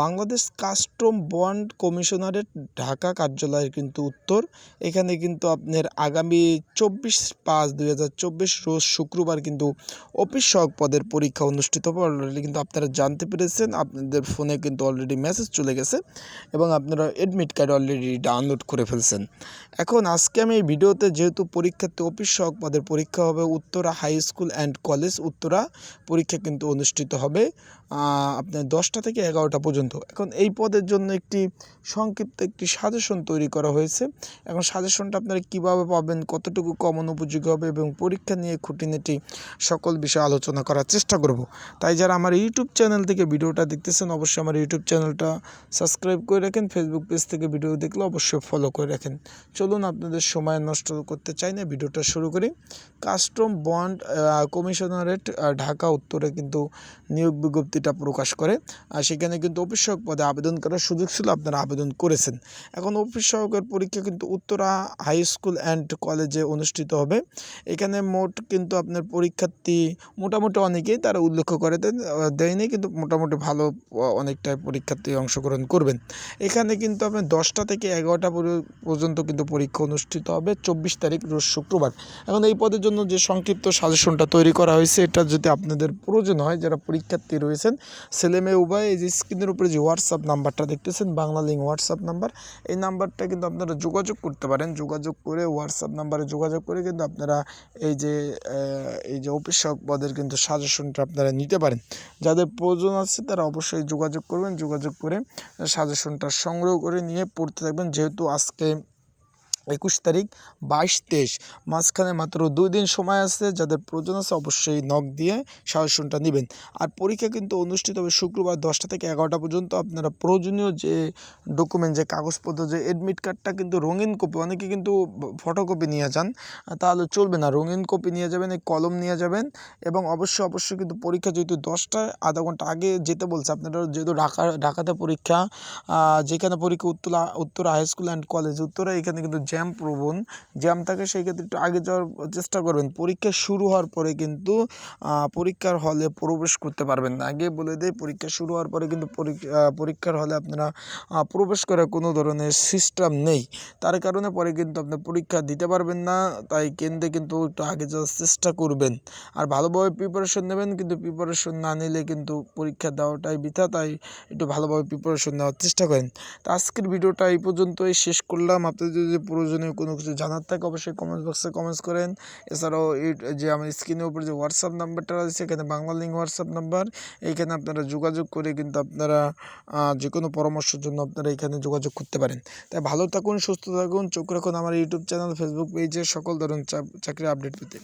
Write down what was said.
Bangladesh custom bond কমিশনারের ঢাকা কার্যালয়ের কিন্তু উত্তর। এখানে কিন্তু আপনার আগামী চব্বিশ পাঁচ দুই রোজ শুক্রবার কিন্তু অফিস সহক পদের পরীক্ষা অনুষ্ঠিত হবে। অলরেডি কিন্তু আপনারা জানতে পেরেছেন, আপনাদের ফোনে কিন্তু অলরেডি মেসেজ চলে গেছে এবং আপনারা অ্যাডমিট কার্ড অলরেডি ডাউনলোড করে ফেলছেন। এখন আজকে আমি এই ভিডিওতে যেহেতু পরীক্ষার্থী অফিস সহক পদের পরীক্ষা হবে Uttara high school and college Uttara পরীক্ষা কিন্তু অনুষ্ঠিত হবে। আপনার দশটা থেকে এগারোটা পর্যন্ত। এখন এই পদের জন্য একটি সংক্ষিপ্ত একটি সাজেশন তৈরি করা হয়েছে। এখন সাজেশনটা আপনারা কীভাবে পাবেন, কতটুকু কমন উপযোগী হবে এবং পরীক্ষা নিয়ে খুঁটিনাটি সকল বিষয়ে আলোচনা করার চেষ্টা করব। তাই যারা আমার ইউটিউব চ্যানেল থেকে ভিডিওটা দেখতেছেন, অবশ্যই আমার ইউটিউব চ্যানেলটা সাবস্ক্রাইব করে রাখেন। ফেসবুক পেজ থেকে ভিডিও দেখলে অবশ্যই ফলো করে রাখেন। চলুন আপনাদের সময় নষ্ট করতে চাই না, ভিডিওটা শুরু করি। কাস্টম বন্ড কমিশনারেট ঢাকা উত্তরে কিন্তু নিয়োগ বিজ্ঞপ্তিটা প্রকাশ করে। আর সেখানে কিন্তু অফিস সহক পদে আবেদন করার সুযোগ ছিল, আপনারা আবেদন করেছেন। এখন অফিস সহকের পরীক্ষা কিন্তু উত্তরা হাই স্কুল অ্যান্ড কলেজে অনুষ্ঠিত হবে। এখানে মোট কিন্তু আপনার পরীক্ষার্থী মোটামুটি অনেকেই তারা উল্লেখ করে দেন দেয়নি, কিন্তু মোটামুটি ভালো অনেকটাই পরীক্ষার্থী অংশগ্রহণ করবেন। এখানে কিন্তু আপনার দশটা থেকে এগারোটা পর্য- পর্যন্ত কিন্তু পরীক্ষা অনুষ্ঠিত হবে, চব্বিশ তারিখ রোজ শুক্রবার। এখন এই পদের জন্য যে সংক্ষিপ্ত সাজেশনটা তৈরি করা হয়েছে, এটা যদি আপনাদের প্রয়োজন হয়, যারা পরীক্ষার্থী রয়েছেন ছেলে মেয়ে উভয় এই যে স্ক্রিনের উপরে যে হোয়াটসঅ্যাপ নাম্বারটা দেখতেছেন, বাংলা লিঙ্ক হোয়াটসঅ্যাপ নাম্বার, এই নাম্বারটা কিন্তু আপনারা যোগাযোগ করতে পারেন। যোগাযোগ করে হোয়াটসঅ্যাপ নাম্বারে যোগাযোগ করে কিন্তু আপনারা এই যে এই যে অফিসক পদের কিন্তু সাজেশনটা আপনারা নিতে পারেন। যাদের প্রয়োজন আছে তারা অবশ্যই যোগাযোগ করবেন। যোগাযোগ করে সাজেশনটা সংগ্রহ করে নিয়ে পড়তে থাকবেন। যেহেতু আজকে একুশ তারিখ, বাইশ তেইশ। মাঝখানে মাত্র দুই দিন সময় আছে, যাদের প্রয়োজন আছে অবশ্যই নখ দিয়ে সাজেশনটা নেবেন। আর পরীক্ষা কিন্তু অনুষ্ঠিত হবে শুক্রবার দশটা থেকে এগারোটা পর্যন্ত। আপনারা প্রয়োজনীয় যে ডকুমেন্ট যে কাগজপত্র, যে অ্যাডমিট কার্ডটা কিন্তু রঙিন কপি অনেকে কিন্তু ফটোকপি নিয়ে যান, তাহলে চলবে না। রঙিন কপি নিয়ে যাবেন, এই কলম নিয়ে যাবেন এবং অবশ্যই অবশ্যই কিন্তু পরীক্ষা যেহেতু দশটায়, আধা ঘণ্টা আগে যেতে বলছে আপনারা, যেহেতু ঢাকা, ঢাকাতে পরীক্ষা যেখানে পরীক্ষা Uttara Uttara high school and college Uttara, এখানে কিন্তু জ্যাম প্রবণ জ্যাম থাকে, সেই ক্ষেত্রে একটু আগে যাওয়ার চেষ্টা করবেন। পরীক্ষা শুরু হওয়ার পরে কিন্তু পরীক্ষার হলে প্রবেশ করতে পারবেন না। আগে বলে দেয় পরীক্ষা শুরু হওয়ার পরে কিন্তু পরীক্ষা পরীক্ষার হলে আপনারা প্রবেশ করার কোনো ধরনের সিস্টেম নেই। তার কারণে পরে কিন্তু আপনি পরীক্ষা দিতে পারবেন না, তাই কেন্দ্রে কিন্তু একটু আগে যাওয়ার চেষ্টা করবেন। আর ভালোভাবে প্রিপারেশন নেবেন, কিন্তু প্রিপারেশন না নিলে কিন্তু পরীক্ষা দেওয়াটাই বৃথা, তাই একটু ভালোভাবে প্রিপারেশন নেওয়ার চেষ্টা করেন। তো আজকের ভিডিওটা এই পর্যন্তই। শেষ করলাম। আপনাদের যদি প্রয়োজনীয় কোনো কিছু জানার থাকে, অবশ্যই কমেন্ট বক্সে কমেন্টস করেন। এছাড়াও এই যে আমার স্ক্রিনের উপর যে হোয়াটসঅ্যাপ নাম্বারটা রয়েছে, এখানে বাংলা লিঙ্ক হোয়াটসঅ্যাপ নাম্বার এইখানে আপনারা যোগাযোগ করে কিন্তু আপনারা যে কোনো পরামর্শের জন্য আপনারা এখানে যোগাযোগ করতে পারেন। তাই ভালো থাকুন, সুস্থ থাকুন, চোখ রাখুন আমার ইউটিউব চ্যানেল ফেসবুক পেজে সকল ধরনের চাকরি আপডেট পেতে।